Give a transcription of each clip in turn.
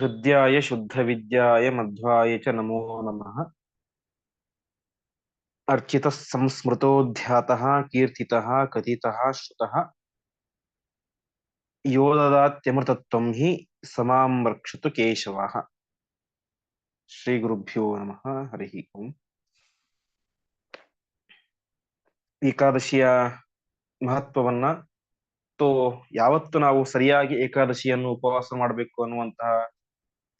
ಹೃದ್ಯಾಯ ಶುದ್ಧ ವಿದ್ಯಾಯ ಮಧ್ವಾಯ ಚ ನಮೋ ನಮಃ ಅರ್ಚಿತ ಸಂಸ್ಮೃತೋಧ್ಯಾತ ಕೀರ್ತಿ ಕಥಿತ ಶ್ರುತ ಯೋದದಾತ್ಯಮೃತತ್ವಂ ಹಿ ಸಮಾಂ ಕೇಶವ ಶ್ರೀ ಗುರುಭ್ಯೋ ನಮಃ ಹರಿ ಓಂ ಏಕಾದಶಿಯ ಮಹತ್ವವನ್ನ ಯಾವತ್ತು ನಾವು ಸರಿಯಾಗಿ ಏಕಾದಶಿಯನ್ನು ಉಪವಾಸ ಮಾಡಬೇಕು ಅನ್ನುವಂತಹ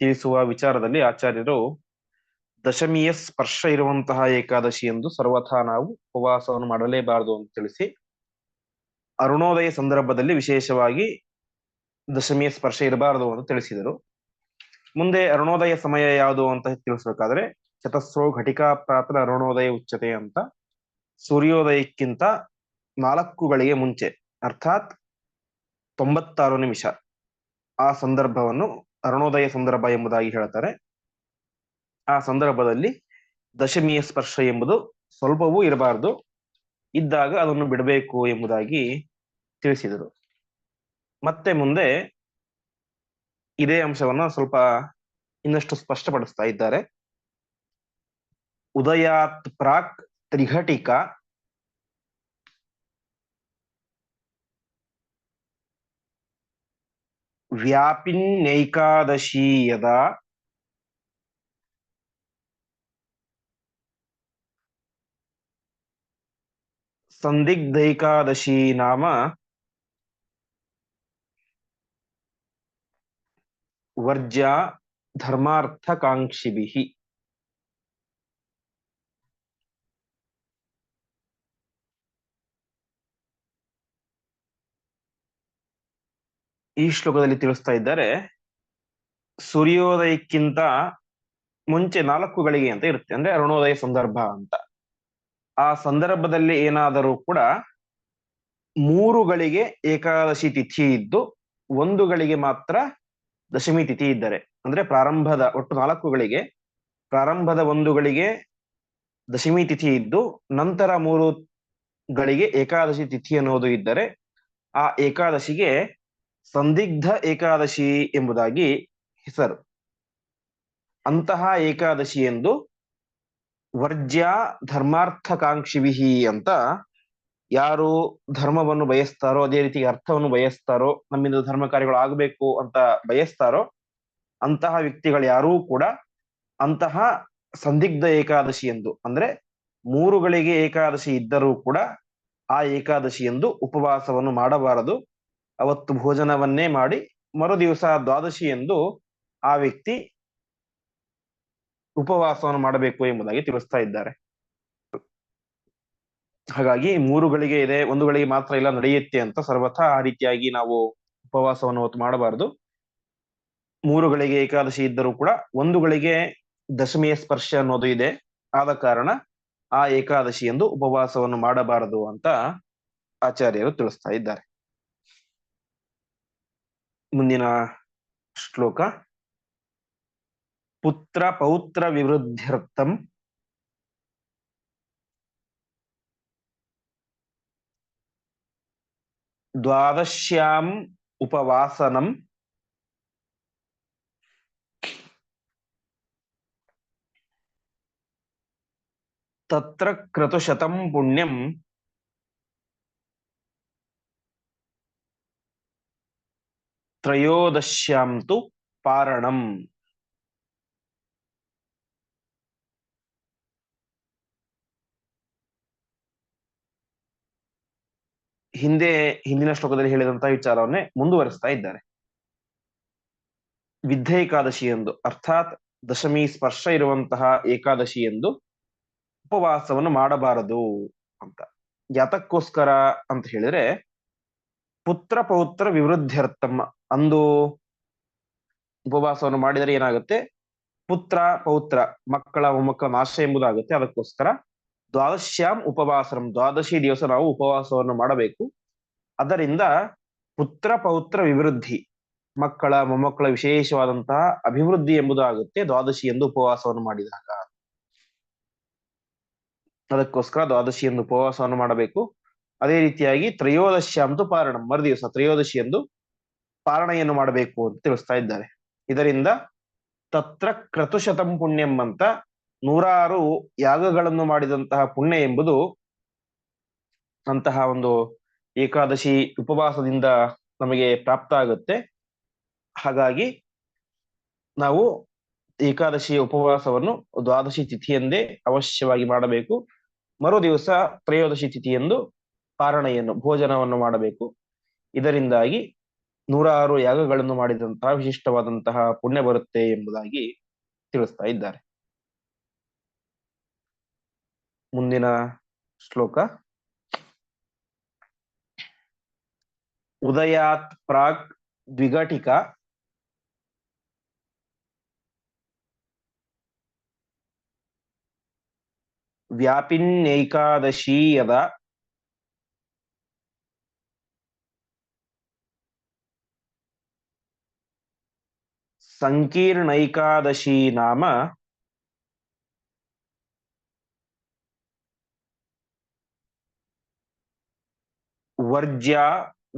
ತಿಳಿಸುವ ವಿಚಾರದಲ್ಲಿ ಆಚಾರ್ಯರು ದಶಮಿಯ ಸ್ಪರ್ಶ ಇರುವಂತಹ ಏಕಾದಶಿ ಎಂದು ಸರ್ವಥಾ ನಾವು ಉಪವಾಸವನ್ನು ಮಾಡಲೇಬಾರದು ಅಂತ ತಿಳಿಸಿ ಅರುಣೋದಯ ಸಂದರ್ಭದಲ್ಲಿ ವಿಶೇಷವಾಗಿ ದಶಮಿಯ ಸ್ಪರ್ಶ ಇರಬಾರದು ಅಂತ ತಿಳಿಸಿದರು. ಮುಂದೆ ಅರುಣೋದಯ ಸಮಯ ಯಾವುದು ಅಂತ ತಿಳಿಸ್ಬೇಕಾದ್ರೆ ಚತಸ್ರೋ ಘಟಿಕಾ ಪ್ರಾತ್ರ ಅರುಣೋದಯ ಉಚ್ಚತೆ ಅಂತ ಸೂರ್ಯೋದಯಕ್ಕಿಂತ ನಾಲ್ಕು ಗಳಿಗೆ ಮುಂಚೆ, ಅರ್ಥಾತ್ ತೊಂಬತ್ತಾರು ನಿಮಿಷ ಆ ಸಂದರ್ಭವನ್ನು ಅರುಣೋದಯ ಸಂದರ್ಭ ಎಂಬುದಾಗಿ ಹೇಳ್ತಾರೆ. ಆ ಸಂದರ್ಭದಲ್ಲಿ ದಶಮಿಯ ಸ್ಪರ್ಶ ಎಂಬುದು ಸ್ವಲ್ಪವೂ ಇರಬಾರದು. ಇದ್ದಾಗ ಅದನ್ನು ಬಿಡಬೇಕು ಎಂಬುದಾಗಿ ತಿಳಿಸಿದರು. ಮತ್ತೆ ಮುಂದೆ ಇದೇ ಅಂಶವನ್ನು ಸ್ವಲ್ಪ ಇನ್ನಷ್ಟು ಸ್ಪಷ್ಟಪಡಿಸ್ತಾ ಇದ್ದಾರೆ. ಉದಯಾತ್ ಪ್ರಾಕ್ ತ್ರಿಘಟಿಕ ವ್ಯಾಪಿನ್ಯೈಕಾದಶಿ ಯದಾ ಸಂದಿಗ್ಧೈಕಾದಶಿ ನಾಮ ವರ್ಜ್ಯ ಧರ್ಮಾರ್ಥಕಾಂಕ್ಷಿಭಿಃ ಈ ಶ್ಲೋಕದಲ್ಲಿ ತಿಳಿಸ್ತಾ ಇದ್ದಾರೆ, ಸೂರ್ಯೋದಯಕ್ಕಿಂತ ಮುಂಚೆ ನಾಲ್ಕು ಗಳಿಗೆ ಅಂತ ಇರುತ್ತೆ, ಅಂದ್ರೆ ಅರುಣೋದಯ ಸಂದರ್ಭ ಅಂತ. ಆ ಸಂದರ್ಭದಲ್ಲಿ ಏನಾದರೂ ಕೂಡ ಮೂರು ಗಳಿಗೆ ಏಕಾದಶಿ ತಿಥಿ ಇದ್ದು, ಒಂದು ಗಳಿಗೆ ಮಾತ್ರ ದಶಮಿ ತಿಥಿ ಇದ್ದರೆ, ಅಂದ್ರೆ ಪ್ರಾರಂಭದ ಒಟ್ಟು ನಾಲ್ಕುಗಳಿಗೆ ಪ್ರಾರಂಭದ ಒಂದುಗಳಿಗೆ ದಶಮಿ ತಿಥಿ ಇದ್ದು, ನಂತರ ಮೂರು ಗಳಿಗೆ ಏಕಾದಶಿ ತಿಥಿ ಅನ್ನೋದು ಇದ್ದರೆ, ಆ ಏಕಾದಶಿಗೆ ಸಂದಿಗ್ಧ ಏಕಾದಶಿ ಎಂಬುದಾಗಿ ಹೆಸರು. ಅಂತಹ ಏಕಾದಶಿ ಎಂದು ವರ್ಜ್ಯ ಧರ್ಮಾರ್ಥಕಾಂಕ್ಷಿವಿಹಿ ಅಂತ ಯಾರು ಧರ್ಮವನ್ನು ಬಯಸ್ತಾರೋ, ಅದೇ ರೀತಿ ಅರ್ಥವನ್ನು ಬಯಸ್ತಾರೋ, ನಮ್ಮಿಂದ ಧರ್ಮ ಕಾರ್ಯಗಳು ಆಗಬೇಕು ಅಂತ ಬಯಸ್ತಾರೋ, ಅಂತಹ ವ್ಯಕ್ತಿಗಳು ಯಾರೂ ಕೂಡ ಅಂತಹ ಸಂದಿಗ್ಧ ಏಕಾದಶಿ ಎಂದು, ಅಂದ್ರೆ ಮೂರುಗಳಿಗೆ ಏಕಾದಶಿ ಇದ್ದರೂ ಕೂಡ ಆ ಏಕಾದಶಿ ಎಂದು ಉಪವಾಸವನ್ನು ಮಾಡಬಾರದು. ಅವತ್ತು ಭೋಜನವನ್ನೇ ಮಾಡಿ ಮರು ದಿವಸ ದ್ವಾದಶಿ ಎಂದು ಆ ವ್ಯಕ್ತಿ ಉಪವಾಸವನ್ನು ಮಾಡಬೇಕು ಎಂಬುದಾಗಿ ತಿಳಿಸ್ತಾ ಇದ್ದಾರೆ. ಹಾಗಾಗಿ ಮೂರು ಗಳಿಗೆ ಇದೆ, ಒಂದು ಗಳಿಗೆ ಮಾತ್ರ ಇಲ್ಲ, ನಡೆಯುತ್ತೆ ಅಂತ ಸರ್ವಥಾ ಆ ರೀತಿಯಾಗಿ ನಾವು ಉಪವಾಸವನ್ನು ಹೊತ್ತು ಮಾಡಬಾರದು. ಮೂರು ಗಳಿಗೆ ಏಕಾದಶಿ ಇದ್ದರೂ ಕೂಡ ಒಂದು ಗಳಿಗೆ ದಶಮಿಯ ಸ್ಪರ್ಶ ಅನ್ನೋದು ಇದೆ. ಆದ ಕಾರಣ ಆ ಏಕಾದಶಿ ಎಂದು ಉಪವಾಸವನ್ನು ಮಾಡಬಾರದು ಅಂತ ಆಚಾರ್ಯರು ತಿಳಿಸ್ತಾ ಇದ್ದಾರೆ. ಮುಂದಿನ ಶ್ಲೋಕ. ಪುತ್ರ ಪೌತ್ರ ವಿವೃದ್ಧ್ಯರ್ಥಂ ದ್ವಾದಶ್ಯಾಂ ಉಪವಾಸನಂ. ತತ್ರ ಕ್ರತುಶತಂ ಪುಣ್ಯಂ. ತ್ರಯೋದಶ್ಯಾಂ ತು ಪಾರಣಂ. ಹಿಂದೆ, ಹಿಂದಿನ ಶ್ಲೋಕದಲ್ಲಿ ಹೇಳಿದಂತಹ ವಿಚಾರವನ್ನೇ ಮುಂದುವರಿಸ್ತಾ ಇದ್ದಾರೆ. ವಿದ್ಯ ಏಕಾದಶಿ ಎಂದು, ಅರ್ಥಾತ್ ದಶಮಿ ಸ್ಪರ್ಶ ಇರುವಂತಹ ಏಕಾದಶಿ ಎಂದು ಉಪವಾಸವನ್ನು ಮಾಡಬಾರದು ಅಂತ. ಯಾತಕ್ಕೋಸ್ಕರ ಅಂತ ಹೇಳಿದ್ರೆ, ಪುತ್ರ ಪೌತ್ರ ವಿವೃದ್ಧ್ಯರ್ಥಮ್ಮ ಅಂದು ಉಪವಾಸವನ್ನು ಮಾಡಿದರೆ ಏನಾಗುತ್ತೆ? ಪುತ್ರ, ಪೌತ್ರ, ಮಕ್ಕಳ, ಮೊಮ್ಮಕ್ಕಳ ನಾಶ ಎಂಬುದಾಗುತ್ತೆ. ಅದಕ್ಕೋಸ್ಕರ ದ್ವಾದಶ್ಯಾಂ ಉಪವಾಸಂ ದ್ವಾದಶಿ ದಿವಸ ನಾವು ಉಪವಾಸವನ್ನು ಮಾಡಬೇಕು. ಅದರಿಂದ ಪುತ್ರ, ಪೌತ್ರ ವಿವೃದ್ಧಿ, ಮಕ್ಕಳ, ಮೊಮ್ಮಕ್ಕಳ ವಿಶೇಷವಾದಂತಹ ಅಭಿವೃದ್ಧಿ ಎಂಬುದಾಗುತ್ತೆ ದ್ವಾದಶಿ ಎಂದು ಉಪವಾಸವನ್ನು ಮಾಡಿದಾಗ. ಅದಕ್ಕೋಸ್ಕರ ದ್ವಾದಶಿ ಎಂದು ಉಪವಾಸವನ್ನು ಮಾಡಬೇಕು. ಅದೇ ರೀತಿಯಾಗಿ ತ್ರಯೋದಶಿ ಅಂತೂ ಪಾರಣ. ಮರುದಿವಸ ತ್ರಯೋದಶಿ ಎಂದು ಪಾರಣೆಯನ್ನು ಮಾಡಬೇಕು ಅಂತ ತಿಳಿಸ್ತಾ ಇದ್ದಾರೆ. ಇದರಿಂದ ತತ್ರ ಕ್ರತುಶತಂ ಪುಣ್ಯಂ ಅಂತ ನೂರಾರು ಯಾಗಗಳನ್ನು ಮಾಡಿದಂತಹ ಪುಣ್ಯ ಎಂಬುದು ಅಂತಹ ಒಂದು ಏಕಾದಶಿ ಉಪವಾಸದಿಂದ ನಮಗೆ ಪ್ರಾಪ್ತ ಆಗುತ್ತೆ. ಹಾಗಾಗಿ ನಾವು ಏಕಾದಶಿ ಉಪವಾಸವನ್ನು ದ್ವಾದಶಿ ತಿಥಿಯಂದೇ ಅವಶ್ಯವಾಗಿ ಮಾಡಬೇಕು. ಮರು ದಿವಸ ತ್ರಯೋದಶಿ ತಿಥಿಯೆಂದು ಪಾರಣೆಯನ್ನು, ಭೋಜನವನ್ನು ಮಾಡಬೇಕು. ಇದರಿಂದಾಗಿ ನೂರಾರು ಯಾಗಗಳನ್ನು ಮಾಡಿದಂತಹ ವಿಶಿಷ್ಟವಾದಂತಹ ಪುಣ್ಯ ಬರುತ್ತೆ ಎಂಬುದಾಗಿ ತಿಳಿಸ್ತಾ ಇದ್ದಾರೆ. ಮುಂದಿನ ಶ್ಲೋಕ. ಉದಯಾತ್ ಪ್ರಾಕ್ ದ್ವಿಘಟಿಕ. ವ್ಯಾಪಿನ್ಯೈಕಾದಶಿ ಸಂಕೀರ್ಣೈಕಾದಶಿ ನಾಮ ವರ್ಜ್ಯ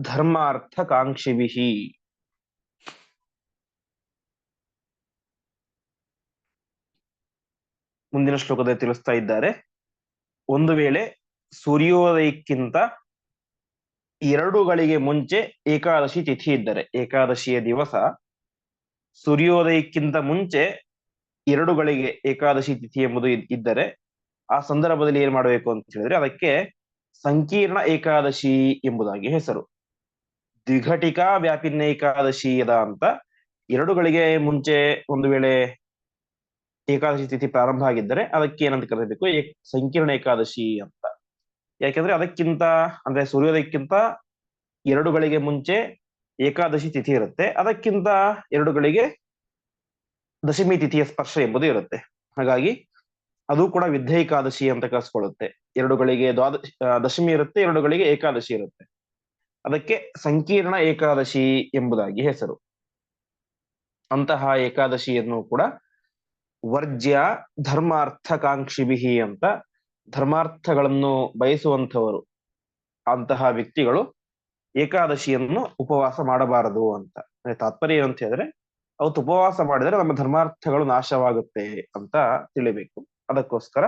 ಧರ್ಮಾರ್ಥ ಕಾಂಕ್ಷಿಭಿ ಮುಂದಿನ ಶ್ಲೋಕದಲ್ಲಿ ತಿಳಿಸ್ತಾ ಇದ್ದಾರೆ. ಒಂದು ವೇಳೆ ಸೂರ್ಯೋದಯಕ್ಕಿಂತ ಎರಡುಗಳಿಗೆ ಮುಂಚೆ ಏಕಾದಶಿ ತಿಥಿ ಇದ್ದರೆ, ಏಕಾದಶಿಯ ದಿವಸ ಸೂರ್ಯೋದಯಕ್ಕಿಂತ ಮುಂಚೆ ಎರಡು ಗಳಿಗೆ ಏಕಾದಶಿ ತಿಥಿ ಎಂಬುದು ಇದ್ದರೆ ಆ ಸಂದರ್ಭದಲ್ಲಿ ಏನ್ ಮಾಡಬೇಕು ಅಂತ ಹೇಳಿದ್ರೆ ಅದಕ್ಕೆ ಸಂಕೀರ್ಣ ಏಕಾದಶಿ ಎಂಬುದಾಗಿ ಹೆಸರು. ದ್ವಿಘಟಿಕಾ ವ್ಯಾಪಿನ್ಯ ಏಕಾದಶಿ ಅದ ಅಂತ ಎರಡು ಗಳಿಗೆ ಮುಂಚೆ ಒಂದು ವೇಳೆ ಏಕಾದಶಿ ತಿಥಿ ಪ್ರಾರಂಭ ಆಗಿದ್ದರೆ ಅದಕ್ಕೆ ಏನಂತ ಕರೀಬೇಕು? ಸಂಕೀರ್ಣ ಏಕಾದಶಿ ಅಂತ. ಯಾಕೆಂದ್ರೆ ಅದಕ್ಕಿಂತ, ಅಂದ್ರೆ ಸೂರ್ಯೋದಯಕ್ಕಿಂತ ಎರಡು ಗಳಿಗೆ ಮುಂಚೆ ಏಕಾದಶಿ ತಿಥಿ ಇರುತ್ತೆ. ಅದಕ್ಕಿಂತ ಎರಡುಗಳಿಗೆ ದಶಮಿ ತಿಥಿಯ ಸ್ಪರ್ಶ ಎಂಬುದು ಇರುತ್ತೆ. ಹಾಗಾಗಿ ಅದು ಕೂಡ ವಿದ್ಯ ಏಕಾದಶಿ ಅಂತ ಕರೆಸ್ಕೊಳ್ಳುತ್ತೆ ಎರಡುಗಳಿಗೆ ದ್ವಾದಶ ದಶಮಿ ಇರುತ್ತೆ, ಎರಡುಗಳಿಗೆ ಏಕಾದಶಿ ಇರುತ್ತೆ. ಅದಕ್ಕೆ ಸಂಕೀರ್ಣ ಏಕಾದಶಿ ಎಂಬುದಾಗಿ ಹೆಸರು. ಅಂತಹ ಏಕಾದಶಿಯನ್ನು ಕೂಡ ವರ್ಜ್ಯ ಧರ್ಮಾರ್ಥಕಾಂಕ್ಷಿಭಿ ಅಂತ ಧರ್ಮಾರ್ಥಗಳನ್ನು ಬಯಸುವಂಥವರು ಅಂತಹ ವ್ಯಕ್ತಿಗಳು ಏಕಾದಶಿಯನ್ನು ಉಪವಾಸ ಮಾಡಬಾರದು ಅಂತ. ತಾತ್ಪರ್ಯ ಏನಂತ ಹೇಳಿದ್ರೆ, ಅವತ್ತು ಉಪವಾಸ ಮಾಡಿದರೆ ನಮ್ಮ ಧರ್ಮಾರ್ಥಗಳು ನಾಶವಾಗುತ್ತೆ ಅಂತ ತಿಳಿಬೇಕು. ಅದಕ್ಕೋಸ್ಕರ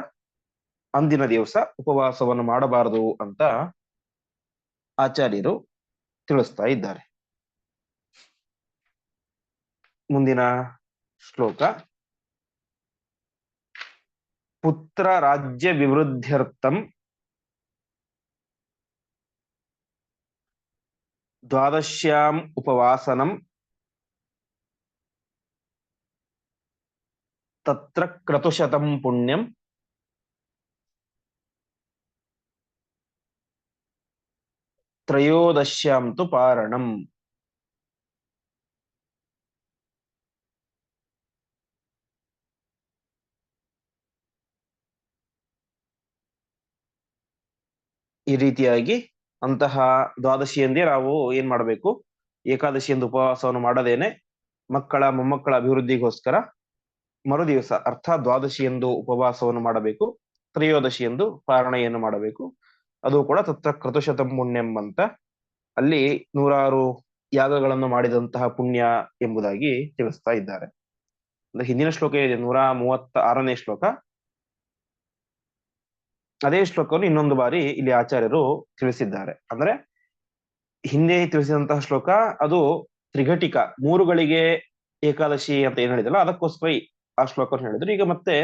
ಅಂದಿನ ದಿವಸ ಉಪವಾಸವನ್ನು ಮಾಡಬಾರದು ಅಂತ ಆಚಾರ್ಯರು ತಿಳಿಸ್ತಾ ಇದ್ದಾರೆ. ಮುಂದಿನ ಶ್ಲೋಕ. ಪುತ್ರ ರಾಜ್ಯ ವಿವೃದ್ಧ್ಯರ್ಥಂ ದ್ವಾದಶ್ಯಾಂ ಉಪವಾಸನಂ ತತ್ರ ಕ್ರತುಶತಂ ಪುಣ್ಯಂ. ತ್ರಯೋದಶ್ಯಾಂ ತು ಪಾರಣಂ. ಈ ರೀತಿಯಾಗಿ ಅಂತಹ ದ್ವಾದಶಿಯಂದೇ ನಾವು ಏನ್ ಮಾಡಬೇಕು? ಏಕಾದಶಿಯಂದು ಉಪವಾಸವನ್ನು ಮಾಡದೇನೆ ಮಕ್ಕಳ, ಮೊಮ್ಮಕ್ಕಳ ಅಭಿವೃದ್ಧಿಗೋಸ್ಕರ ಮರು ದಿವಸ ಅರ್ಥಾತ್ ದ್ವಾದಶಿಯಂದು ಉಪವಾಸವನ್ನು ಮಾಡಬೇಕು, ತ್ರಯೋದಶಿಯಂದು ಪಾರಣೆಯನ್ನು ಮಾಡಬೇಕು. ಅದು ಕೂಡ ತತ್ರ ಕೃತಶತ ಪುಣ್ಯಂ ಅಂತ ಅಲ್ಲಿ ನೂರಾರು ಯಾಗಗಳನ್ನು ಮಾಡಿದಂತಹ ಪುಣ್ಯ ಎಂಬುದಾಗಿ ತಿಳಿಸ್ತಾ ಇದ್ದಾರೆ. ಹಿಂದಿನ ಶ್ಲೋಕ ಇದೆ, ನೂರ ಮೂವತ್ತ ಆರನೇ ಶ್ಲೋಕ. ಅದೇ ಶ್ಲೋಕವನ್ನು ಇನ್ನೊಂದು ಬಾರಿ ಇಲ್ಲಿ ಆಚಾರ್ಯರು ತಿಳಿಸಿದ್ದಾರೆ. ಅಂದ್ರೆ ಹಿಂದೆ ತಿಳಿಸಿದಂತಹ ಶ್ಲೋಕ, ಅದು ತ್ರಿಘಟಿಕ, ಮೂರುಗಳಿಗೆ ಏಕಾದಶಿ ಅಂತ ಏನ್ ಹೇಳಿದಲ್ಲ ಅದಕ್ಕೋಸ್ಕರ ಆ ಶ್ಲೋಕವನ್ನು ಹೇಳಿದ್ರು. ಈಗ ಮತ್ತೆ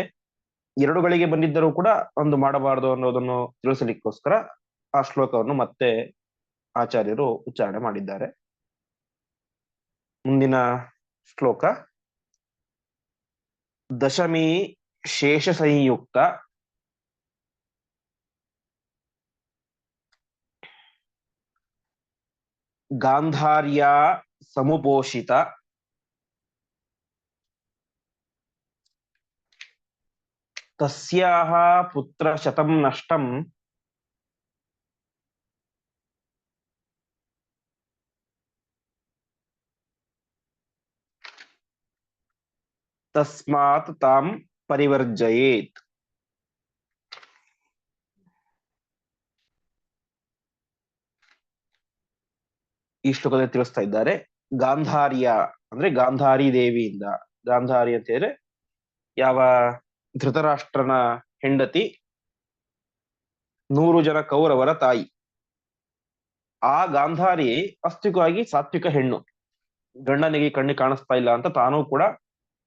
ಎರಡುಗಳಿಗೆ ಬಂದಿದ್ದರೂ ಕೂಡ ಒಂದು ಮಾಡಬಾರದು ಅನ್ನೋದನ್ನು ತಿಳಿಸಲಿಕ್ಕೋಸ್ಕರ ಆ ಶ್ಲೋಕವನ್ನು ಮತ್ತೆ ಆಚಾರ್ಯರು ಉಚ್ಚಾರಣೆ ಮಾಡಿದ್ದಾರೆ. ಮುಂದಿನ ಶ್ಲೋಕ, ದಶಮಿ ಶೇಷ ಸಂಯುಕ್ತ ಗಾಂಧಾರ್ಯ ಸಮುಪೋಷಿತ ತಸ್ಯಾಹ ಪುತ್ರ ಶತಂ ನಷ್ಟಂ ತಸ್ಮಾತ್ ತಾಂ ಪರಿವರ್ಜಯೇತ್ ಈ ಶ್ಲೋಕದಲ್ಲಿ ತಿಳಿಸ್ತಾ ಇದ್ದಾರೆ. ಗಾಂಧಾರಿಯ, ಅಂದ್ರೆ ಗಾಂಧಾರಿ ದೇವಿಯಿಂದ, ಗಾಂಧಾರಿ ಅಂತ ಹೇಳಿದ್ರೆ ಯಾವ ಧೃತರಾಷ್ಟ್ರನ ಹೆಂಡತಿ, ನೂರು ಜನ ಕೌರವರ ತಾಯಿ. ಆ ಗಾಂಧಾರಿ ಅಸ್ತಿಕವಾಗಿ ಸಾತ್ವಿಕ ಹೆಣ್ಣು. ಗಂಡನಿಗೆ ಕಣ್ಣು ಕಾಣಿಸ್ತಾ ಇಲ್ಲ ಅಂತ ತಾನೂ ಕೂಡ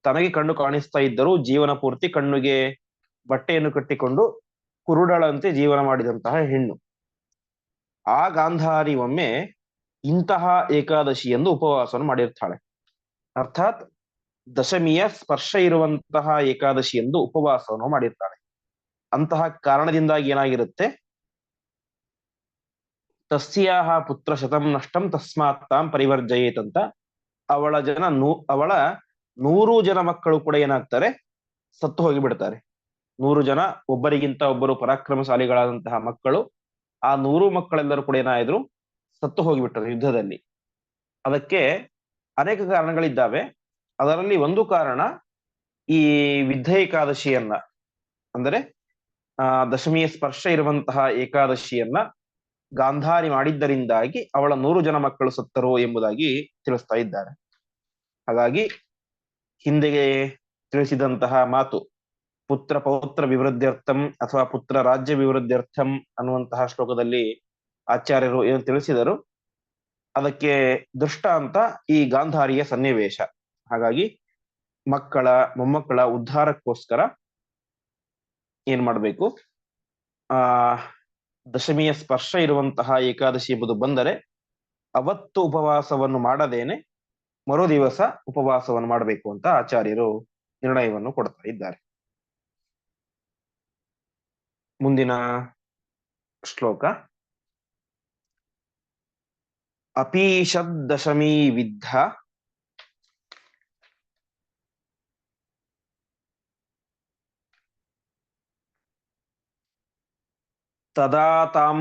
ತನಗೆ ಕಣ್ಣು ಕಾಣಿಸ್ತಾ ಇದ್ದರೂ ಜೀವನ ಪೂರ್ತಿ ಕಣ್ಣಿಗೆ ಬಟ್ಟೆಯನ್ನು ಕಟ್ಟಿಕೊಂಡು ಕುರುಡಳಂತೆ ಜೀವನ ಮಾಡಿದಂತಹ ಹೆಣ್ಣು. ಆ ಗಾಂಧಾರಿ ಒಮ್ಮೆ ಇಂತಹ ಏಕಾದಶಿ ಎಂದು ಉಪವಾಸವನ್ನು ಮಾಡಿರ್ತಾಳೆ ಅರ್ಥಾತ್ ದಶಮಿಯ ಸ್ಪರ್ಶ ಇರುವಂತಹ ಏಕಾದಶಿ ಎಂದು ಉಪವಾಸವನ್ನು ಮಾಡಿರ್ತಾಳೆ. ಅಂತಹ ಕಾರಣದಿಂದಾಗಿ ಏನಾಗಿರುತ್ತೆ? ತಸ್ಯಾಹ ಪುತ್ರ ಶತಂ ನಷ್ಟಂ ತಸ್ಮಾತ್ ತಾಂ ಪರಿವರ್ಜಯೇತಂತ ಅವಳ ಜನ ನೂ, ಅವಳ ನೂರು ಜನ ಮಕ್ಕಳು ಕೂಡ ಏನಾಗ್ತಾರೆ? ಸತ್ತು ಹೋಗಿಬಿಡ್ತಾರೆ. ನೂರು ಜನ, ಒಬ್ಬರಿಗಿಂತ ಒಬ್ಬರು ಪರಾಕ್ರಮಶಾಲಿಗಳಾದಂತಹ ಮಕ್ಕಳು, ಆ ನೂರು ಮಕ್ಕಳೆಲ್ಲರೂ ಕೂಡ ಏನಾದ್ರು ಸತ್ತು ಹೋಗಿಬಿಟ್ಟರು ಯುದ್ಧದಲ್ಲಿ. ಅದಕ್ಕೆ ಅನೇಕ ಕಾರಣಗಳಿದ್ದಾವೆ. ಅದರಲ್ಲಿ ಒಂದು ಕಾರಣ ಈ ವಿದ್ಧ ಏಕಾದಶಿಯನ್ನ, ಅಂದರೆ, ಆ, ದಶಮಿಯ ಸ್ಪರ್ಶ ಇರುವಂತಹ ಏಕಾದಶಿಯನ್ನ ಗಾಂಧಾರಿ ಮಾಡಿದ್ದರಿಂದಾಗಿ ಅವಳ ನೂರು ಜನ ಮಕ್ಕಳು ಸತ್ತರು ಎಂಬುದಾಗಿ ತಿಳಿಸ್ತಾ ಇದ್ದಾರೆ. ಹಾಗಾಗಿ ಹಿಂದೆಗೆ ತಿಳಿಸಿದಂತಹ ಮಾತು, ಪುತ್ರ ಪೌತ್ರ ವಿವೃದ್ಧ್ಯರ್ಥಂ ಅಥವಾ ಪುತ್ರ ರಾಜ್ಯ ವಿವೃದ್ಧ್ಯರ್ಥಂ ಅನ್ನುವಂತಹ ಶ್ಲೋಕದಲ್ಲಿ ಆಚಾರ್ಯರು ಏನು ತಿಳಿಸಿದರು? ಅದಕ್ಕೆ ದೃಷ್ಟಾಂತ ಈ ಗಾಂಧಾರಿಯ ಸನ್ನಿವೇಶ. ಹಾಗಾಗಿ ಮಕ್ಕಳ, ಮೊಮ್ಮಕ್ಕಳ ಉದ್ಧಾರಕ್ಕೋಸ್ಕರ ಏನ್ ಮಾಡಬೇಕು? ಆ, ದಶಮಿಯ ಸ್ಪರ್ಶ ಇರುವಂತಹ ಏಕಾದಶಿ ಎಂಬುದು ಬಂದರೆ ಅವತ್ತು ಉಪವಾಸವನ್ನು ಮಾಡದೇನೆ ಮರು ದಿವಸ ಉಪವಾಸವನ್ನು ಮಾಡಬೇಕು ಅಂತ ಆಚಾರ್ಯರು ನಿರ್ಣಯವನ್ನು ಕೊಡ್ತಾ ಇದ್ದಾರೆ. ಮುಂದಿನ ಶ್ಲೋಕ. ಅಪೀಷದ್ ದಶಮಿ ವಿದ್ಧ ತದಾ ತಾಂ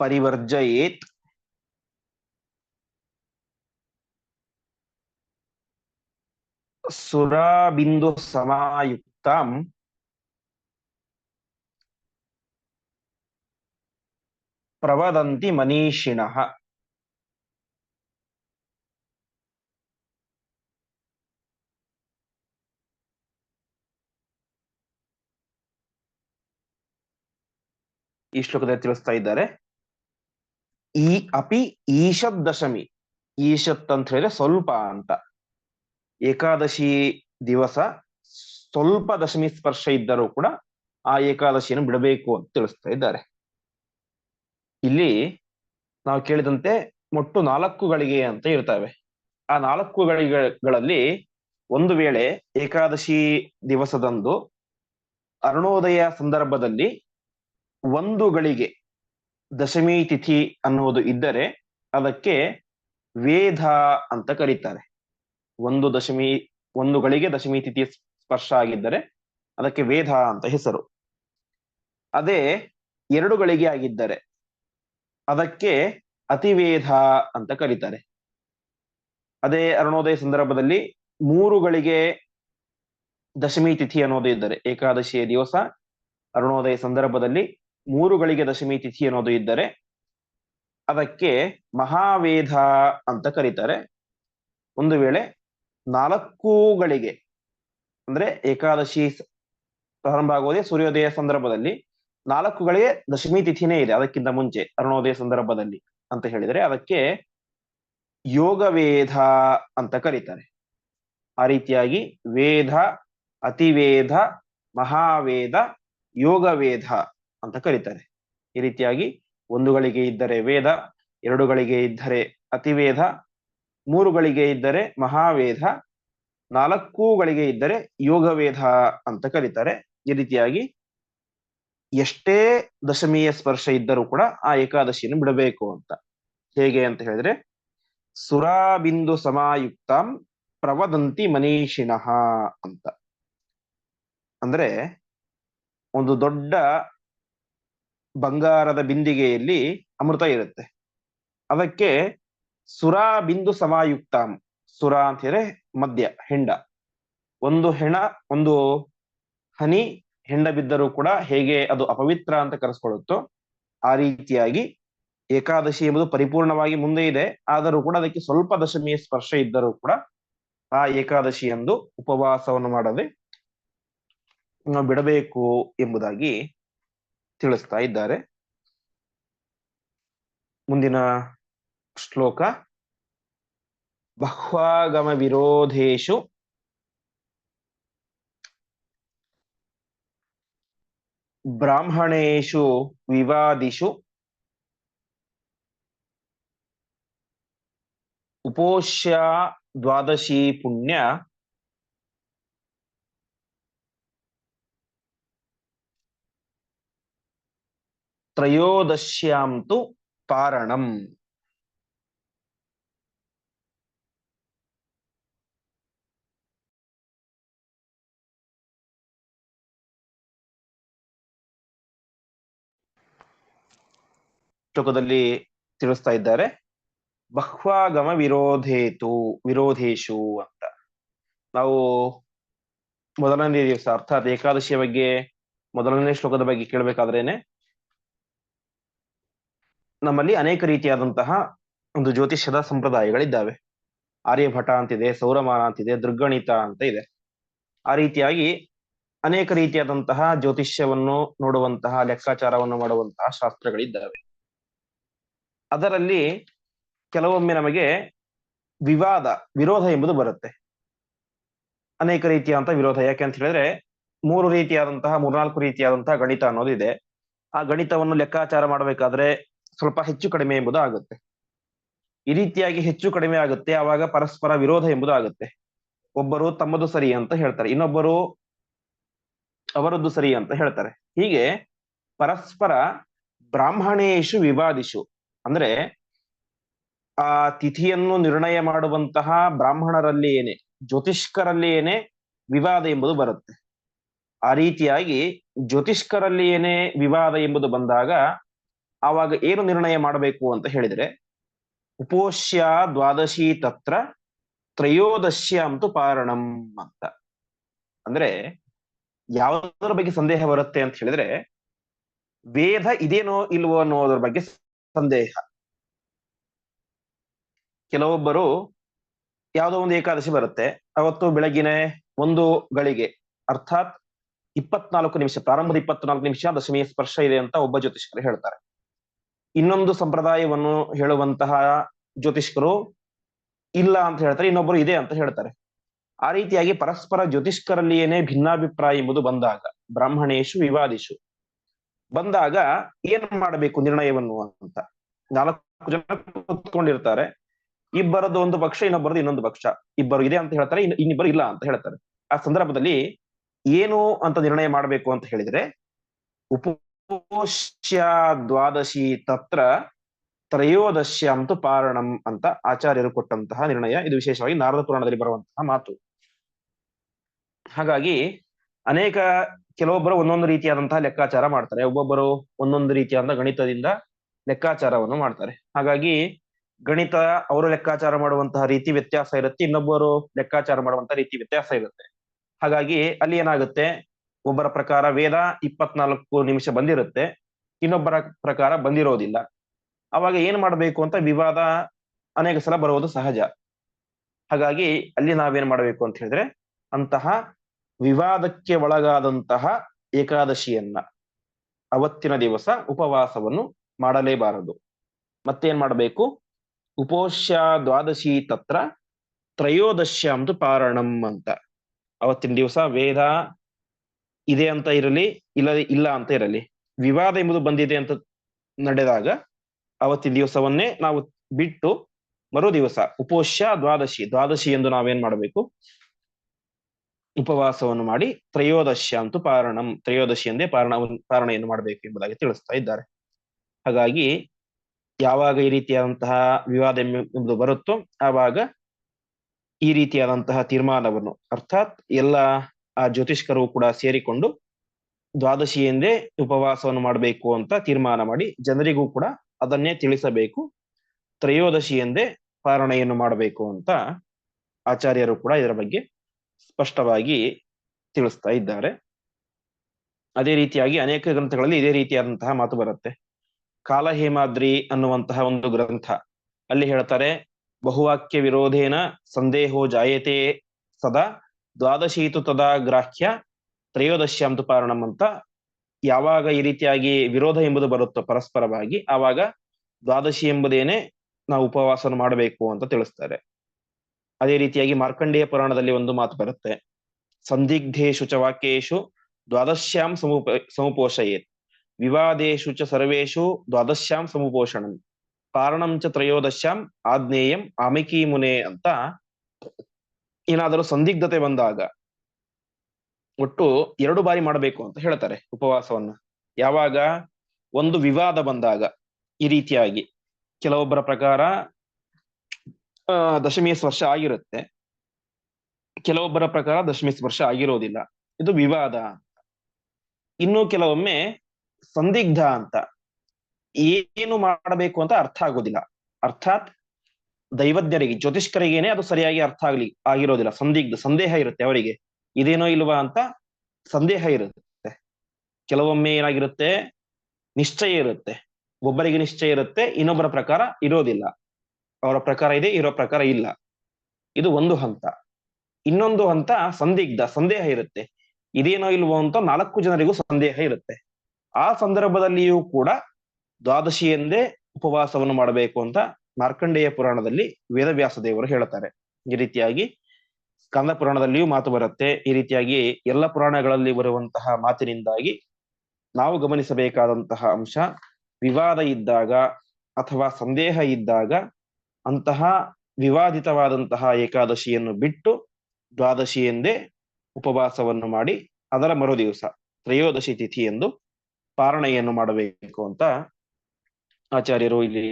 ಪರಿವರ್ಜಯೇತ್ ಸುರಾಬಿಂದು ಸಮಾಯುಕ್ತಾಂ ಈ ಶ್ಲೋಕದಲ್ಲಿ ತಿಳಿಸ್ತಾ ಇದ್ದಾರೆ. ಈ ಅಪಿ ಈಶದ್ ದಶಮಿ. ಈಶತ್ ಅಂತ ಹೇಳಿದ್ರೆ ಸ್ವಲ್ಪ ಅಂತ. ಏಕಾದಶಿ ದಿವಸ ಸ್ವಲ್ಪ ದಶಮಿ ಸ್ಪರ್ಶ ಇದ್ದರೂ ಕೂಡ ಆ ಏಕಾದಶಿಯನ್ನು ಬಿಡಬೇಕು ಅಂತ ತಿಳಿಸ್ತಾ ಇದ್ದಾರೆ. ಇಲ್ಲಿ ನಾವು ಕೇಳಿದಂತೆ ಮೊಟ್ಟು ನಾಲ್ಕು ಗಳಿಗೆ ಅಂತ ಇರ್ತವೆ. ಆ ನಾಲ್ಕು ಗಳಿಗೆಗಳಲ್ಲಿ ಒಂದು ವೇಳೆ ಏಕಾದಶಿ ದಿವಸದಂದು ಅರುಣೋದಯ ಸಂದರ್ಭದಲ್ಲಿ ಒಂದು ಗಳಿಗೆ ದಶಮಿ ತಿಥಿ ಅನ್ನುವುದು ಇದ್ದರೆ ಅದಕ್ಕೆ ವೇದ ಅಂತ ಕರೀತಾರೆ. ಒಂದು ದಶಮಿ ಒಂದು ಗಳಿಗೆ ದಶಮಿ ತಿಥಿ ಸ್ಪರ್ಶ ಆಗಿದ್ದರೆ ಅದಕ್ಕೆ ವೇದ ಅಂತ ಹೆಸರು. ಅದೇ ಎರಡು ಗಳಿಗೆ ಆಗಿದ್ದರೆ ಅದಕ್ಕೆ ಅತಿವೇದ ಅಂತ ಕರೀತಾರೆ. ಅದೇ ಅರುಣೋದಯ ಸಂದರ್ಭದಲ್ಲಿ ಮೂರು ಗಳಿಗೆ ದಶಮಿ ತಿಥಿ ಅನ್ನೋದು ಇದ್ದರೆ ಏಕಾದಶಿಯ ದಿವಸ, ಅರುಣೋದಯ ಸಂದರ್ಭದಲ್ಲಿ ಮೂರು ಗಳಿಗೆ ದಶಮಿ ತಿಥಿ ಅನ್ನೋದು ಇದ್ದರೆ ಅದಕ್ಕೆ ಮಹಾವೇಧ ಅಂತ ಕರೀತಾರೆ. ಒಂದು ವೇಳೆ ನಾಲ್ಕು ಗಳಿಗೆ, ಅಂದ್ರೆ ಏಕಾದಶಿ ಪ್ರಾರಂಭ ಆಗೋದೇ ಸೂರ್ಯೋದಯ ಸಂದರ್ಭದಲ್ಲಿ, ನಾಲ್ಕು ಗಳಿಗೆ ದಶಮಿ ತಿಥಿನೇ ಇದೆ ಅದಕ್ಕಿಂತ ಮುಂಚೆ, ಅರುಣೋದಯ ಸಂದರ್ಭದಲ್ಲಿ ಅಂತ ಹೇಳಿದರೆ ಅದಕ್ಕೆ ಯೋಗವೇದ ಅಂತ ಕರೀತಾರೆ. ಆ ರೀತಿಯಾಗಿ ವೇದ ಅತಿವೇದ ಮಹಾವೇದ ಯೋಗವೇದ ಅಂತ ಕರೀತಾರೆ. ಈ ರೀತಿಯಾಗಿ ಒಂದುಗಳಿಗೆ ಇದ್ದರೆ ವೇದ ಎರಡುಗಳಿಗೆ ಇದ್ದರೆ ಅತಿವೇದ ಮೂರುಗಳಿಗೆ ಇದ್ದರೆ ಮಹಾವೇದ ನಾಲ್ಕುಗಳಿಗೆ ಇದ್ದರೆ ಯೋಗವೇದ ಅಂತ ಕರೀತಾರೆ. ಈ ರೀತಿಯಾಗಿ ಎಷ್ಟೇ ದಶಮಿಯ ಸ್ಪರ್ಶ ಇದ್ದರೂ ಕೂಡ ಆ ಏಕಾದಶಿಯನ್ನು ಬಿಡಬೇಕು ಅಂತ. ಹೇಗೆ ಅಂತ ಹೇಳಿದ್ರೆ, ಸುರಾಬಿಂದು ಸಮಾಯುಕ್ತಂ ಪ್ರವದಂತಿ ಮನೀಷಿಣಃ ಅಂತ. ಅಂದ್ರೆ ಒಂದು ದೊಡ್ಡ ಬಂಗಾರದ ಬಿಂದಿಗೆಯಲ್ಲಿ ಅಮೃತ ಇರುತ್ತೆ. ಅದಕ್ಕೆ ಸುರಾ ಬಿಂದು ಸಮಾಯುಕ್ತಾಂ. ಸುರ ಅಂತ ಹೇಳಿದ್ರೆ ಮದ್ಯ, ಹೆಂಡ. ಒಂದು ಹೆಣ, ಒಂದು ಹನಿ, ಹೆಂಡ ಬಿದ್ದರೂ ಕೂಡ ಹೇಗೆ ಅದು ಅಪವಿತ್ರ ಅಂತ ಕರೆಸ್ಕೊಳ್ಳುತ್ತೋ ಆ ರೀತಿಯಾಗಿ ಏಕಾದಶಿ ಎಂಬುದು ಪರಿಪೂರ್ಣವಾಗಿ ಮುಂದೆ ಇದೆ. ಆದರೂ ಕೂಡ ಅದಕ್ಕೆ ಸ್ವಲ್ಪ ದಶಮಿಯ ಸ್ಪರ್ಶ ಇದ್ದರೂ ಕೂಡ ಆ ಏಕಾದಶಿ ಎಂದು ಉಪವಾಸವನ್ನು ಮಾಡದೆ ಬಿಡಬೇಕು ಎಂಬುದಾಗಿ ತಿಳಿಸ್ತಾ ಇದ್ದಾರೆ. ಮುಂದಿನ ಶ್ಲೋಕ. ಬಹ್ವಾಗಮ ವಿರೋಧೇಶು. ಬ್ರಾಹ್ಮಣೇಶು ವಿವಾದಿಷು ಉಪೋಷ್ಯ ದ್ವಾದಶಿ ಪುಣ್ಯ. ತ್ರಯೋದಶ್ಯಾಂ ತು ಪಾರಣಂ ಶ್ಲೋಕದಲ್ಲಿ ತಿಳಿಸ್ತಾ ಇದ್ದಾರೆ, ಬಹ್ವಾಗಮ ವಿರೋಧೇತು, ವಿರೋಧೇಶು ಅಂತ. ನಾವು ಮೊದಲನೇ ದಿವಸ, ಅರ್ಥಾತ್ ಏಕಾದಶಿಯ ಬಗ್ಗೆ, ಮೊದಲನೇ ಶ್ಲೋಕದ ಬಗ್ಗೆ ಕೇಳಬೇಕಾದ್ರೇನೆ ನಮ್ಮಲ್ಲಿ ಅನೇಕ ರೀತಿಯಾದಂತಹ ಒಂದು ಜ್ಯೋತಿಷ್ಯದ ಸಂಪ್ರದಾಯಗಳಿದ್ದಾವೆ. ಆರ್ಯಭಟ ಅಂತಿದೆ, ಸೌರಮಾನ ಅಂತಿದೆ ದುರ್ಗಣಿತ ಅಂತ ಇದೆ. ಆ ರೀತಿಯಾಗಿ ಅನೇಕ ರೀತಿಯಾದಂತಹ ಜ್ಯೋತಿಷ್ಯವನ್ನು ನೋಡುವಂತಹ, ಲೆಕ್ಕಾಚಾರವನ್ನು ಮಾಡುವಂತಹ ಶಾಸ್ತ್ರಗಳಿದ್ದಾವೆ. ಅದರಲ್ಲಿ ಕೆಲವೊಮ್ಮೆ ನಮಗೆ ವಿವಾದ, ವಿರೋಧ ಎಂಬುದು ಬರುತ್ತೆ. ಅನೇಕ ರೀತಿಯಾದಂತಹ ವಿರೋಧ. ಯಾಕೆ ಅಂತ ಹೇಳಿದ್ರೆ, ಮೂರು ರೀತಿಯಾದಂತಹ, ಮೂರ್ನಾಲ್ಕು ರೀತಿಯಾದಂತಹ ಗಣಿತ ಅನ್ನೋದಿದೆ ಆ ಗಣಿತವನ್ನು ಲೆಕ್ಕಾಚಾರ ಮಾಡಬೇಕಾದ್ರೆ ಸ್ವಲ್ಪ ಹೆಚ್ಚು ಕಡಿಮೆ ಎಂಬುದು ಆಗುತ್ತೆ. ಈ ರೀತಿಯಾಗಿ ಹೆಚ್ಚು ಕಡಿಮೆ ಆಗುತ್ತೆ, ಆವಾಗ ಪರಸ್ಪರ ವಿರೋಧ ಎಂಬುದು ಆಗುತ್ತೆ. ಒಬ್ಬರು ತಮ್ಮದು ಸರಿ ಅಂತ ಹೇಳ್ತಾರೆ, ಇನ್ನೊಬ್ಬರು ಅವರದ್ದು ಸರಿ ಅಂತ ಹೇಳ್ತಾರೆ. ಹೀಗೆ ಪರಸ್ಪರ ಬ್ರಾಹ್ಮಣೇಶು ವಿವಾದಿಷು ಅಂದ್ರೆ ಆ ತಿಥಿಯನ್ನು ನಿರ್ಣಯ ಮಾಡುವಂತಹ ಬ್ರಾಹ್ಮಣರಲ್ಲಿ ಏನೇ, ಜ್ಯೋತಿಷ್ಕರಲ್ಲಿ ಏನೇ ವಿವಾದ ಎಂಬುದು ಬರುತ್ತೆ. ಆ ರೀತಿಯಾಗಿ ಜ್ಯೋತಿಷ್ಕರಲ್ಲಿ ಏನೇ ವಿವಾದ ಎಂಬುದು ಬಂದಾಗ ಆವಾಗ ಏನು ನಿರ್ಣಯ ಮಾಡಬೇಕು ಅಂತ ಹೇಳಿದ್ರೆ, ಉಪೋಷ್ಯ ದ್ವಾದಶಿ ತತ್ರ ತ್ರಯೋದಶ್ಯಾಂತು ಪಾರಣಂ ಅಂತ. ಅಂದ್ರೆ ಯಾವುದರ ಬಗ್ಗೆ ಸಂದೇಹ ಬರುತ್ತೆ ಅಂತ ಹೇಳಿದ್ರೆ, ವೇದ ಇದೇನೋ ಇಲ್ವೋ ಅನ್ನೋದ್ರ ಬಗ್ಗೆ ಸಂದೇಹ. ಕೆಲವೊಬ್ಬರು ಯಾವುದೋ ಒಂದು ಏಕಾದಶಿ ಬರುತ್ತೆ, ಅವತ್ತು ಬೆಳಗಿನ ಒಂದು ಗಳಿಗೆ, ಅರ್ಥಾತ್ ಇಪ್ಪತ್ನಾಲ್ಕು ನಿಮಿಷ, ಪ್ರಾರಂಭದ ಇಪ್ಪತ್ನಾಲ್ಕು ನಿಮಿಷ ದಶಮಿಯ ಸ್ಪರ್ಶ ಇದೆ ಅಂತ ಒಬ್ಬ ಜ್ಯೋತಿಷ್ಕರು ಹೇಳ್ತಾರೆ. ಇನ್ನೊಂದು ಸಂಪ್ರದಾಯವನ್ನು ಹೇಳುವಂತಹ ಜ್ಯೋತಿಷ್ಕರು ಇಲ್ಲ ಅಂತ ಹೇಳ್ತಾರೆ, ಇನ್ನೊಬ್ಬರು ಇದೆ ಅಂತ ಹೇಳ್ತಾರೆ. ಆ ರೀತಿಯಾಗಿ ಪರಸ್ಪರ ಜ್ಯೋತಿಷ್ಕರಲ್ಲಿ ಏನೇ ಭಿನ್ನಾಭಿಪ್ರಾಯ ಎಂಬುದು ಬಂದಾಗ, ಬ್ರಾಹ್ಮಣೇಶು ವಿವಾದಿಶು, ಬಂದಾಗ ಏನ್ ಮಾಡಬೇಕು ನಿರ್ಣಯವನ್ನು ಅಂತ. ನಾಲ್ಕು ಜನ ಕೂತ್ಕೊಂಡಿರ್ತಾರೆ, ಇಬ್ಬರದ್ದು ಒಂದು ಪಕ್ಷ, ಇನ್ನೊಬ್ಬರದ್ದು ಇನ್ನೊಂದು ಪಕ್ಷ. ಇಬ್ಬರು ಇದೆ ಅಂತ ಹೇಳ್ತಾರೆ, ಇನ್, ಇನ್ನಿಬ್ಬರು ಇಲ್ಲ ಅಂತ ಹೇಳ್ತಾರೆ. ಆ ಸಂದರ್ಭದಲ್ಲಿ ಏನು ಅಂತ ನಿರ್ಣಯ ಮಾಡಬೇಕು ಅಂತ ಹೇಳಿದ್ರೆ ಉಪೋಷ್ಯ ದ್ವಾದಶಿ ತತ್ರ ತ್ರಯೋದಶ್ಯಾಂತು ಪಾರಣಂ ಅಂತ ಆಚಾರ್ಯರು ಕೊಟ್ಟಂತಹ ನಿರ್ಣಯ. ಇದು ವಿಶೇಷವಾಗಿ ನಾರದ ಪುರಾಣದಲ್ಲಿ ಬರುವಂತಹ ಮಾತು. ಹಾಗಾಗಿ ಅನೇಕ ಕೆಲವೊಬ್ಬರು ಒಂದೊಂದು ರೀತಿಯಾದಂತಹ ಲೆಕ್ಕಾಚಾರ ಮಾಡ್ತಾರೆ. ಒಬ್ಬೊಬ್ಬರು ಒಂದೊಂದು ರೀತಿಯಾದ ಗಣಿತದಿಂದ ಲೆಕ್ಕಾಚಾರವನ್ನು ಮಾಡ್ತಾರೆ. ಹಾಗಾಗಿ ಗಣಿತ ಅವರು ಲೆಕ್ಕಾಚಾರ ಮಾಡುವಂತಹ ರೀತಿ ವ್ಯತ್ಯಾಸ ಇರುತ್ತೆ. ಇನ್ನೊಬ್ಬರು ಲೆಕ್ಕಾಚಾರ ಮಾಡುವಂತಹ ರೀತಿ ವ್ಯತ್ಯಾಸ ಇರುತ್ತೆ. ಹಾಗಾಗಿ ಅಲ್ಲಿ ಏನಾಗುತ್ತೆ? ಒಬ್ಬರ ಪ್ರಕಾರ ವೇದ ಇಪ್ಪತ್ನಾಲ್ಕು ನಿಮಿಷ ಬಂದಿರುತ್ತೆ, ಇನ್ನೊಬ್ಬರ ಪ್ರಕಾರ ಬಂದಿರೋದಿಲ್ಲ. ಅವಾಗ ಏನ್ ಮಾಡಬೇಕು ಅಂತ ವಿವಾದ ಅನೇಕ ಸಲ ಬರುವುದು ಸಹಜ. ಹಾಗಾಗಿ ಅಲ್ಲಿ ನಾವೇನ್ ಮಾಡಬೇಕು ಅಂತ ಹೇಳಿದ್ರೆ, ಅಂತಹ ವಿವಾದಕ್ಕೆ ಒಳಗಾದಂತಹ ಏಕಾದಶಿಯನ್ನ, ಅವತ್ತಿನ ದಿವಸ ಉಪವಾಸವನ್ನು ಮಾಡಲೇಬಾರದು. ಮತ್ತೇನ್ ಮಾಡಬೇಕು? ಉಪೋಷ್ಯ ದ್ವಾದಶಿ ತತ್ರ ತ್ರಯೋದಶ್ಯಾಂತು ಪಾರಣಂ ಅಂತ. ಅವತ್ತಿನ ದಿವಸ ವೇದ ಇದೆ ಅಂತ ಇರಲಿ ಇಲ್ಲ ಇಲ್ಲ ಅಂತ ಇರಲಿ, ವಿವಾದ ಎಂಬುದು ಬಂದಿದೆ ಅಂತ ನಡೆದಾಗ ಅವತ್ತಿನ ದಿವಸವನ್ನೇ ನಾವು ಬಿಟ್ಟು ಮರು ದಿವಸ ಉಪೋಷ್ಯ ದ್ವಾದಶಿ ದ್ವಾದಶಿ ಎಂದು ನಾವೇನ್ ಮಾಡಬೇಕು? ಉಪವಾಸವನ್ನು ಮಾಡಿ ತ್ರಯೋದಶಿ ಅಂತೂ ಪಾರಣಂ, ತ್ರಯೋದಶಿ ಎಂದೇ ಪಾರಣ, ಪಾರಣೆಯನ್ನು ಮಾಡಬೇಕು ಎಂಬುದಾಗಿ ತಿಳಿಸ್ತಾ ಇದ್ದಾರೆ. ಹಾಗಾಗಿ ಯಾವಾಗ ಈ ರೀತಿಯಾದಂತಹ ವಿವಾದ ಎಂಬುದು ಬರುತ್ತೋ ಆವಾಗ ಈ ರೀತಿಯಾದಂತಹ ತೀರ್ಮಾನವನ್ನು, ಅರ್ಥಾತ್ ಎಲ್ಲ ಆ ಜ್ಯೋತಿಷ್ಕರು ಕೂಡ ಸೇರಿಕೊಂಡು ದ್ವಾದಶಿ ಎಂದೇ ಉಪವಾಸವನ್ನು ಮಾಡಬೇಕು ಅಂತ ತೀರ್ಮಾನ ಮಾಡಿ ಜನರಿಗೂ ಕೂಡ ಅದನ್ನೇ ತಿಳಿಸಬೇಕು. ತ್ರಯೋದಶಿ ಎಂದೇ ಪಾರಣೆಯನ್ನು ಮಾಡಬೇಕು ಅಂತ ಆಚಾರ್ಯರು ಕೂಡ ಇದರ ಬಗ್ಗೆ ಸ್ಪಷ್ಟವಾಗಿ ತಿಳಿಸ್ತಾ ಇದ್ದಾರೆ. ಅದೇ ರೀತಿಯಾಗಿ ಅನೇಕ ಗ್ರಂಥಗಳಲ್ಲಿ ಇದೇ ರೀತಿಯಾದಂತಹ ಮಾತು ಬರುತ್ತೆ. ಕಾಲಹೇಮಾದ್ರಿ ಅನ್ನುವಂತಹ ಒಂದು ಗ್ರಂಥ. ಅಲ್ಲಿ ಹೇಳ್ತಾರೆ ಬಹುವಾಕ್ಯ ವಿರೋಧೇನ ಸಂದೇಹೋ ಜಾಯತೆ ಸದಾ ದ್ವಾದಶೀತು ತದಾ ಗ್ರಾಹ್ಯ, ತ್ರಯೋದಶ್ಯಾಂತು ಪಾರಣಂ ಅಂತ. ಯಾವಾಗ ಈ ರೀತಿಯಾಗಿ ವಿರೋಧ ಎಂಬುದು ಬರುತ್ತೋ ಪರಸ್ಪರವಾಗಿ, ಆವಾಗ ದ್ವಾದಶಿ ಎಂಬುದೇನೆ ನಾವು ಉಪವಾಸನ ಮಾಡಬೇಕು ಅಂತ ತಿಳಿಸ್ತಾರೆ. ಅದೇ ರೀತಿಯಾಗಿ ಮಾರ್ಕಂಡೇಯ ಪುರಾಣದಲ್ಲಿ ಒಂದು ಮಾತು ಬರುತ್ತೆ. ಸಂದಿಗ್ಧೇಶು ಚ ವಾಕ್ಯೇಶು ದ್ವಾದಶ್ಯಾಂ ಸಮುಪ, ಸಮಪೋಷಯೇತ್. ವಿವಾದೇಶು ಚ ಸರ್ವೇಶು ದ್ವಾದಶ್ಯಾಂ ಸಮುಪೋಷಣಂ. ಪಾರಣಂ ಚ ತ್ರಯೋದಶ್ಯಾಂ ಆಜ್ಞೇಯಂ ಆಮಿಕಿ ಮುನೆ ಅಂತ ಏನಾದರೂ ಸಂದಿಗ್ಧತೆ ಬಂದಾಗ ಒಟ್ಟು ಎರಡು ಬಾರಿ ಮಾಡಬೇಕು ಅಂತ ಹೇಳ್ತಾರೆ ಉಪವಾಸವನ್ನ. ಯಾವಾಗ? ಒಂದು ವಿವಾದ ಬಂದಾಗ ಈ ರೀತಿಯಾಗಿ. ಕೆಲವೊಬ್ಬರ ಪ್ರಕಾರ ದಶಮಿ ಸ್ಪರ್ಶ ಆಗಿರುತ್ತೆ. ಕೆಲವೊಬ್ಬರ ಪ್ರಕಾರ ದಶಮಿ ಸ್ಪರ್ಶ ಆಗಿರೋದಿಲ್ಲ. ಇದು ವಿವಾದ ಇನ್ನು ಕೆಲವೊಮ್ಮೆ ಸಂದಿಗ್ಧ ಅಂತ. ಏನು ಮಾಡಬೇಕು ಅಂತ ಅರ್ಥ ಆಗೋದಿಲ್ಲ. ಅರ್ಥಾತ್ ದೈವಜ್ಞರಿಗೆ, ಜ್ಯೋತಿಷ್ಕರಿಗೇನೆ ಅದು ಸರಿಯಾಗಿ ಅರ್ಥ ಆಗ್ಲಿ, ಆಗಿರೋದಿಲ್ಲ. ಸಂದಿಗ್ಧ, ಸಂದೇಹ ಇರುತ್ತೆ ಅವರಿಗೆ. ಇದೇನೋ ಇಲ್ವಾ ಅಂತ ಸಂದೇಹ ಇರುತ್ತೆ. ಕೆಲವೊಮ್ಮೆ ಏನಾಗಿರುತ್ತೆ? ನಿಶ್ಚಯ ಇರುತ್ತೆ. ಒಬ್ಬರಿಗೆ ನಿಶ್ಚಯ ಇರುತ್ತೆ, ಇನ್ನೊಬ್ಬರ ಪ್ರಕಾರ ಇರೋದಿಲ್ಲ. ಅವರ ಪ್ರಕಾರ ಇದೆ, ಇರೋ ಪ್ರಕಾರ ಇಲ್ಲ. ಇದು ಒಂದು ಹಂತ. ಇನ್ನೊಂದು ಹಂತ ಸಂದಿಗ್ಧ, ಸಂದೇಹ ಇರುತ್ತೆ. ಇದೇನೋ ಇಲ್ವೋ ಅಂತ ನಾಲ್ಕು ಜನರಿಗೂ ಸಂದೇಹ ಇರುತ್ತೆ. ಆ ಸಂದರ್ಭದಲ್ಲಿಯೂ ಕೂಡ ದ್ವಾದಶಿ ಎಂದೇ ಉಪವಾಸವನ್ನು ಮಾಡಬೇಕು ಅಂತ ಮಾರ್ಕಂಡೇಯ ಪುರಾಣದಲ್ಲಿ ವೇದವ್ಯಾಸ ದೇವರು ಹೇಳ್ತಾರೆ ಈ ರೀತಿಯಾಗಿ ಕಂದ ಪುರಾಣದಲ್ಲಿಯೂ ಮಾತು ಬರುತ್ತೆ. ಈ ರೀತಿಯಾಗಿ ಎಲ್ಲ ಪುರಾಣಗಳಲ್ಲಿ ಬರುವಂತಹ ಮಾತಿನಿಂದಾಗಿ ನಾವು ಗಮನಿಸಬೇಕಾದಂತಹ ಅಂಶ ವಿವಾದ ಇದ್ದಾಗ ಅಥವಾ ಸಂದೇಹ ಇದ್ದಾಗ ಅಂತಹ ವಿವಾದಿತವಾದಂತಹ ಏಕಾದಶಿಯನ್ನು ಬಿಟ್ಟು ದ್ವಾದಶಿ ಎಂದೇ ಉಪವಾಸವನ್ನು ಮಾಡಿ ಅದರ ಮರುದಿವಸ ತ್ರಯೋದಶಿ ತಿಥಿ ಎಂದು ಪಾರಣೆಯನ್ನು ಮಾಡಬೇಕು ಅಂತ ಆಚಾರ್ಯರು ಇಲ್ಲಿ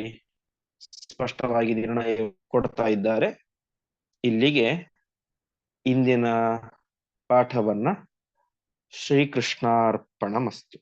ಸ್ಪಷ್ಟವಾಗಿ ನಿರ್ಣಯ ಕೊಡ್ತಾ ಇದ್ದಾರೆ. ಇಲ್ಲಿಗೆ ಇಂದಿನ ಪಾಠವನ್ನ ಶ್ರೀಕೃಷ್ಣಾರ್ಪಣ ಮಸ್ತು